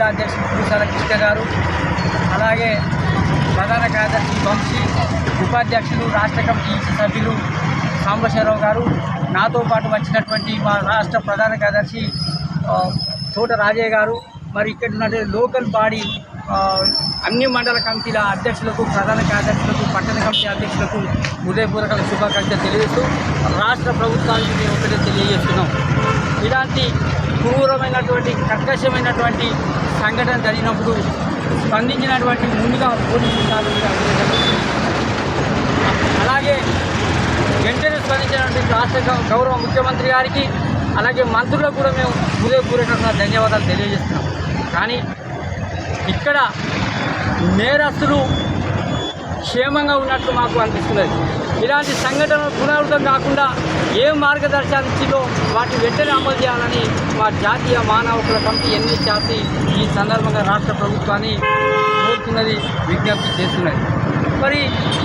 జిల్లా అధ్యక్షుడు పూసాల కృష్ణ గారు అలాగే ప్రధాన కార్యదర్శి వంశీ ఉపాధ్యక్షులు రాష్ట్ర కమిటీ సభ్యులు సాంబశివరావు గారు. నాతో పాటు వచ్చినటువంటి మా రాష్ట్ర ప్రధాన కార్యదర్శి తోట రాజయ్య గారు. మరి ఇక్కడ ఉన్న లోకల్ బాడీ అన్ని మండల కమిటీల అధ్యక్షులకు ప్రధాన కార్యదర్శులకు పట్టణ కమిటీ అధ్యక్షులకు హృదయపూర్వక శుభాకాంక్షలు తెలియజేస్తూ రాష్ట్ర ప్రభుత్వానికి మేము ఒకటే తెలియజేస్తున్నాం. ఇలాంటి క్రూరమైనటువంటి కర్కశమైనటువంటి సంఘటన జరిగినప్పుడు స్పందించినటువంటి ముందుగా పోలీసు అలాగే వెంటనే స్పందించినటువంటి రాష్ట్ర గౌ- గౌరవ ముఖ్యమంత్రి గారికి అలాగే మంత్రులకు కూడా మేము హృదయపూర్వకంగా ధన్యవాదాలు తెలియజేస్తున్నాం. కానీ ఇక్కడ నేరస్తులు క్షేమంగా ఉన్నట్లు మాకు అనిపిస్తున్నది ఇలాంటి సంఘటనలు పునరావృతం కాకుండా ఏ మార్గదర్శకాలు ఇచ్చిందో వాటిని వెంటనే అమలు చేయాలని మా జాతీయ మానవ హక్కుల కమిటీ ఎన్హెచ్ఆర్సి ఈ సందర్భంగా రాష్ట్ర ప్రభుత్వాన్ని కోరుతున్నది విజ్ఞప్తి చేస్తున్నది. మరి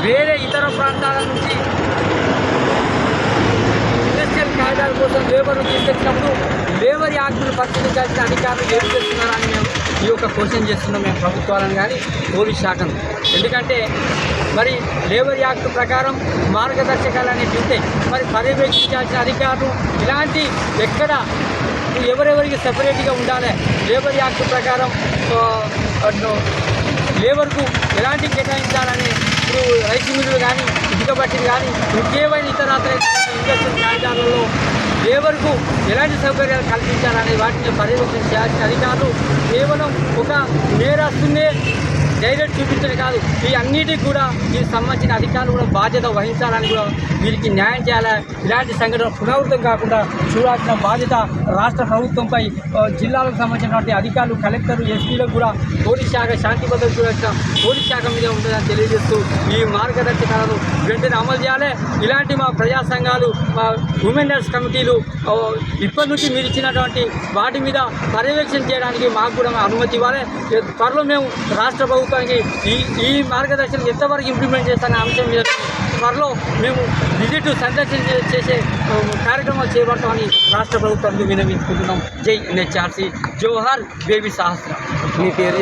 వేరే ఇతర ప్రాంతాల నుంచి ఇండస్ట్రియల్ కాయిదాల కోసం లేబర్ను తీసుకొచ్చినప్పుడు లేబర్ యాక్టులు పరిశీలించాల్సిన అధికారులు ఏం చేస్తున్నారని మేము ఈ యొక్క క్వశ్చన్ చేస్తున్నాం. మేము ప్రభుత్వాలను కానీ పోలీస్ శాఖను. ఎందుకంటే మరి లేబర్ యాక్ట్ ప్రకారం మార్గదర్శకాలు అనేవి ఉంటాయి మరి పర్యవేక్షించాల్సిన అధికారులు ఇలాంటి ఎక్కడ ఎవరెవరికి సెపరేట్గా ఉండాలి? లేబర్ యాక్ట్ ప్రకారం లేబర్కు ఎలాంటి కేటాయించాలని ఇప్పుడు రైతు మిల్లులు కానీ ఇటుక బట్టీలు కానీ ఇంకేమైనా ఇతర ఇండస్ట్రియల్ కారిడార్లలో లేబర్కు ఎలాంటి సౌకర్యాలు కల్పించాలని వాటిని పర్యవేక్షణ చేయాల్సిన అధికారులు కేవలం ఒక నేరస్తున్నే డైరెక్ట్ చూపించడం కాదు ఈ అన్నిటికి కూడా దీనికి సంబంధించిన అధికారులు కూడా బాధ్యత వహించాలని కూడా వీరికి న్యాయం చేయాలి? ఇలాంటి సంఘటన పునరావృతం కాకుండా చూడాల్సిన బాధ్యత రాష్ట్ర ప్రభుత్వంపై జిల్లాలకు సంబంధించినటువంటి అధికారులు కలెక్టర్ ఎస్పీలకు కూడా పోలీస్ శాఖ శాంతి భద్రత చూడాల్సిన పోలీస్ శాఖ మీద ఉంటుందని తెలియజేస్తూ ఈ మార్గదర్శకాలను వెంటనే అమలు చేయాలి. ఇలాంటి మా ప్రజా సంఘాలు మా ఉమెన్ రైట్స్ కమిటీలు ఇప్పటి నుంచి మీరు ఇచ్చినటువంటి వాటి మీద పర్యవేక్షణ చేయడానికి మాకు కూడా అనుమతి ఇవ్వాలి. త్వరలో మేము రాష్ట్ర ప్రభుత్వానికి ఈ ఈ మార్గదర్శనం ఎంతవరకు ఇంప్లిమెంట్ చేస్తానే అంశం మీద త్వరలో మేము విజిట్ సందర్శన చేసే కార్యక్రమాలు చేపడతామని రాష్ట్ర ప్రభుత్వానికి వినవించుకుంటున్నాం. జై ఎన్హెచ్ఆర్సీ జోహార్ బేబీ సహస్ర. మీ పేరు